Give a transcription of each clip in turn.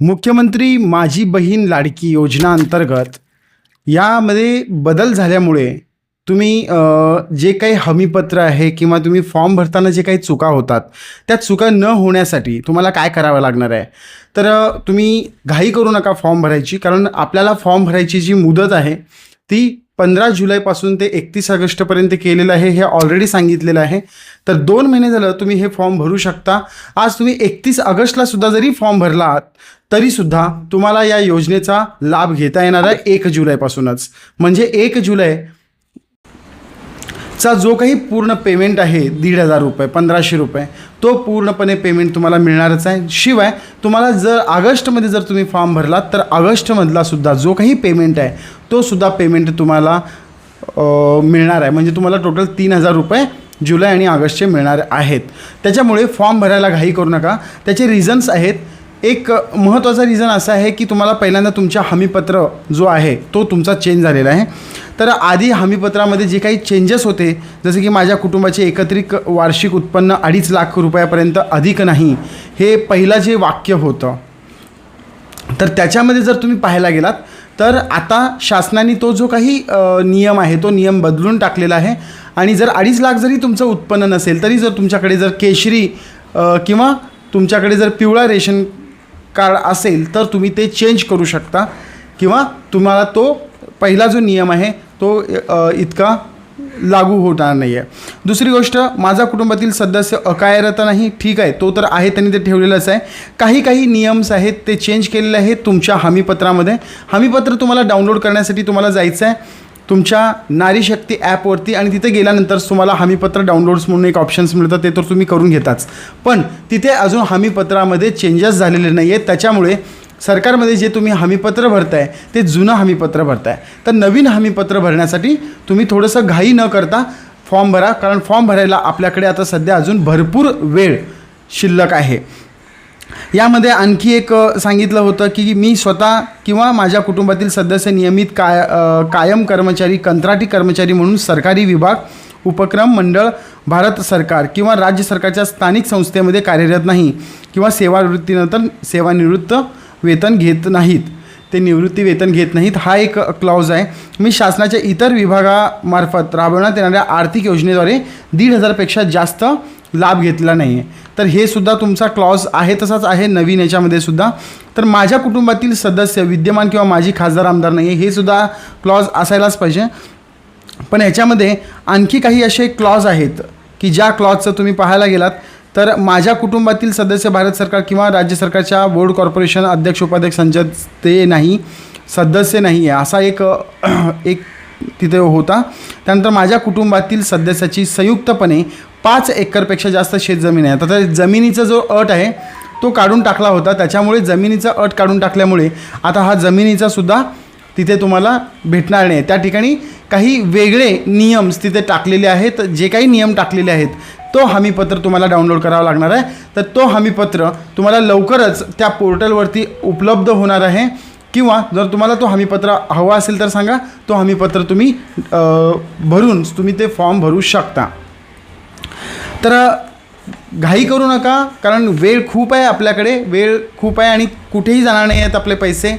मुख्यमंत्री माझी बहीण लाडकी योजना अंतर्गत यामध्ये बदल झाल्यामुळे तुम्ही जे काही हमीपत्र आहे किंवा तुम्ही फॉर्म भरताना जे काही चुका होतात त्या चुका न होण्यासाठी तुम्हाला काय करावं लागणार आहे? तर तुम्ही घाई करू नका फॉर्म भरायची कारण आपल्याला फॉर्म भरायची जी मुदत आहे ती पंधरा जुलैपासून ते एकतीस ऑगस्टपर्यंत केलेलं आहे हे ऑलरेडी सांगितलेलं आहे. तर दोन महिने झालं तुम्ही हे फॉर्म भरू शकता. आज तुम्ही एकतीस ऑगस्टला सुद्धा जरी फॉर्म भरला आहात तरीसुद्धा तुम्हाला या योजनेचा लाभ घेता येणार आहे एक जुलैपासूनच. म्हणजे एक जुलै चा जो काही पूर्ण पेमेंट आहे दीड हजार रुपये पंधराशे रुपये तो पूर्णपणे पेमेंट तुम्हाला मिळणारच आहे. शिवाय तुम्हाला जर ऑगस्टमध्ये जर तुम्ही फॉर्म भरलात तर ऑगस्टमधला सुद्धा जो काही पेमेंट आहे तो सुद्धा पेमेंट तुम्हाला मिळणार आहे. म्हणजे तुम्हाला टोटल तीन हजार रुपये जुलै आणि ऑगस्टचे मिळणार आहेत. त्याच्यामुळे फॉर्म भरायला घाई करू नका. त्याचे रिझन्स आहेत एक महत्त्वाचा रिझन असा आहे की तुम्हाला पहिल्यांदा तुमच्या हमीपत्र जो आहे तो तुमचा चेंज झालेला आहे. तर आधी हमीपत्रामध्ये जे काही चेंजेस होते जसे की माझ्या कुटुंबाचे एकत्रित वार्षिक उत्पन्न अडीच लाख रुपयापर्यंत अधिक नाही हे पहिलं जे वाक्य होतं. तर त्याच्यामध्ये जर तुम्ही पाहायला गेलात तर आता शासनाने तो जो काही नियम आहे तो नियम बदलून टाकलेला आहे. आणि जर अडीच लाख जरी तुमचं उत्पन्न नसेल तरी जर तुमच्याकडे जर केशरी किंवा तुमच्याकडे जर पिवळा रेशन कार्ड असेल तर तुम्ही ते चेंज करू शकता. किंवा तुम्हाला तो पहिला जो नियम आहे तो इतका लागू होणार नाही आहे दुसरी गोष्ट माझा कुटुंबातील सदस्य अकायरत नाही ठीक आहे तो तर आहे त्यांनी ते ठेवलेलंच आहे. काही काही नियम्स आहेत ते चेंज केलेले आहेत तुमच्या हमीपत्रामध्ये. हमीपत्र तुम्हाला डाउनलोड करण्यासाठी तुम्हाला जायचं आहे तुमच्या नारीशक्ती ॲपवरती आणि तिथे गेल्यानंतर तुम्हाला हमीपत्र डाउनलोड्स म्हणून एक ऑप्शन्स मिळतं ते तर तुम्ही करून घेताच. पण तिथे अजून हमीपत्रामध्ये चेंजेस झालेले नाही आहेत त्याच्यामुळे सरकारमध्ये जे तुम्ही हमीपत्र भरताय ते जुनं हमीपत्र भरताय. तर नवीन हमीपत्र भरण्यासाठी तुम्ही थोडंसं घाई न करता फॉर्म भरा. कारण फॉर्म भरायला आपल्याकडे आता सध्या अजून भरपूर वेळ शिल्लक आहे. यामध्ये आणखी एक सांगितलं होतं की मी स्वतः किंवा माझ्या कुटुंबातील सदस्य नियमित काय कायम कर्मचारी कंत्राटी कर्मचारी म्हणून सरकारी विभाग उपक्रम मंडळ भारत सरकार किंवा राज्य सरकारच्या स्थानिक संस्थेमध्ये कार्यरत नाही किंवा सेवानिवृत्तीनंतर सेवानिवृत्त वेतन घेत नाहीत. ते निवृत्ती वेतन घेत नाहीत. हा एक क्लॉज आहे. मी शासनाच्या इतर विभागामार्फत राबवण्यात येणाऱ्या आर्थिक योजनेद्वारे दीड हजारपेक्षा जास्त लाभ घेतला नाही आहे तर हे सुद्धा तुमचा क्लॉज आहे तसाच आहे नवीन याच्यामध्ये सुद्धा. तर माझ्या कुटुंबातील सदस्य विद्यमान किंवा माझी खासदार आमदार नाही आहे हे सुद्धा क्लॉज असायलाच पाहिजे. पण ह्याच्यामध्ये आणखी काही असे क्लॉज आहेत की ज्या क्लॉजचं तुम्ही पाहायला गेलात तर माझ्या कुटुंबातील सदस्य भारत सरकार किंवा राज्य सरकारच्या बोर्ड कॉर्पोरेशन अध्यक्ष उपाध्यक्ष ते नाही सदस्य नाही आहे असा एक एक तिथे होता. त्यानंतर माझ्या कुटुंबातील सदस्याची संयुक्तपणे पाच एकरपेक्षा जास्त शेतजमीन आहे. आता जमिनीचा जो अट आहे तो काढून टाकला होता. त्याच्यामुळे जमिनीचा अट काढून टाकल्यामुळे आता हा जमिनीचा सुद्धा तिथे तुम्हाला भेटणार नाही. त्या ठिकाणी काही वेगळे नियम्स तिथे टाकलेले आहेत. जे काही नियम टाकलेले आहेत तो हमीपत्र तुम्हाला डाउनलोड करावा लागणार आहे. तर तो हमीपत्र तुम्हाला लवकरच त्या पोर्टलवरती उपलब्ध होणार आहे. किंवा जर तुम्हाला तो हमीपत्र हवा असेल तर सांगा. तो हमीपत्र तुम्ही भरून तुम्ही ते फॉर्म भरू शकता. तर घाई करू नका कारण वेळ खूप आहे आपल्याकडे वेळ खूप आहे आणि कुठेही जाणार नाही आहेत आपले पैसे.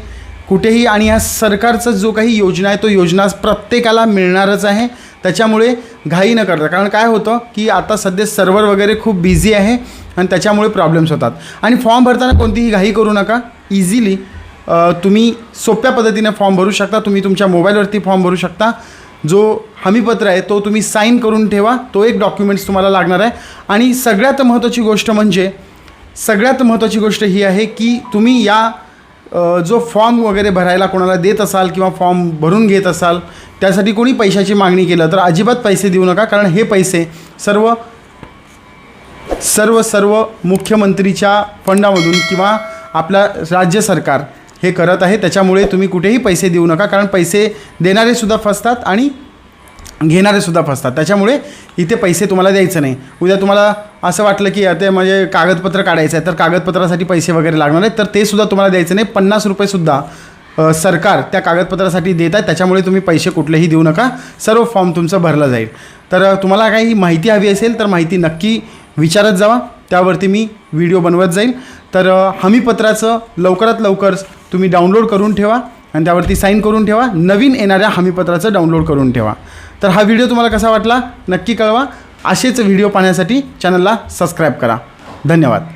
कुठेही आणि या सरकारचा जो काही योजना आहे तो योजना प्रत्येकाला मिळणारच आहे. त्याच्यामुळे घाई न करता कारण काय होतं की आता सध्या सर्व्हर वगैरे खूप बिझी आहे आणि त्याच्यामुळे प्रॉब्लेम्स होतात. आणि फॉर्म भरताना कोणतीही घाई करू नका. इझिली तुम्ही सोप्या पद्धतीने फॉर्म भरू शकता. तुम्ही तुमच्या मोबाईलवरती फॉर्म भरू शकता. जो हमीपत्र आहे तो तुम्ही साईन करून ठेवा तो एक डॉक्युमेंट्स तुम्हाला लागणार आहे. आणि सगळ्यात महत्त्वाची गोष्ट म्हणजे सगळ्यात महत्त्वाची गोष्ट ही आहे की तुम्ही या जो फॉर्म वगैरे भरायला कोणाला देत असाल किंवा फॉर्म भरून घेत असाल त्यासाठी कोणी पैशाची मागणी केलं तर अजिबात पैसे देऊ नका कारण हे पैसे सर्व सर्व सर्व मुख्यमंत्रीच्या फंडामधून किंवा आपला राज्य सरकार हे करत आहे. त्याच्यामुळे तुम्ही कुठेही पैसे देऊ नका. कारण पैसे देणारे सुद्धा फसतात आणि घेणारे सुद्धा फसतात. त्याच्यामुळे इथे पैसे तुम्हाला द्यायचं नाही. उद्या तुम्हाला असं वाटलं की ते म्हणजे कागदपत्र काढायचं आहे. तर कागदपत्रासाठी पैसे वगैरे लागणार आहेत. तर ते सुद्धा तुम्हाला द्यायचं नाही. पन्नास रुपयेसुद्धा सरकार त्या कागदपत्रासाठी देत आहे. त्याच्यामुळे तुम्ही पैसे कुठलेही देऊ नका. सर्व फॉर्म तुमचं भरलं जाईल. तर तुम्हाला काही माहिती हवी असेल तर माहिती नक्की विचारत जावा. त्यावरती मी व्हिडिओ बनवत जाईल. तर हमीपत्राचं लवकरात लवकर तुम्ही डाउनलोड करून ठेवा आणि त्यावरती साईन करून ठेवा. नवीन येणाऱ्या हमीपत्राचं डाउनलोड करून ठेवा. तर हा व्हिडिओ तुम्हाला कसा वाटला? नक्की कळवा. असेच व्हिडिओ पाहण्यासाठी चॅनलला सबस्क्राईब करा. धन्यवाद.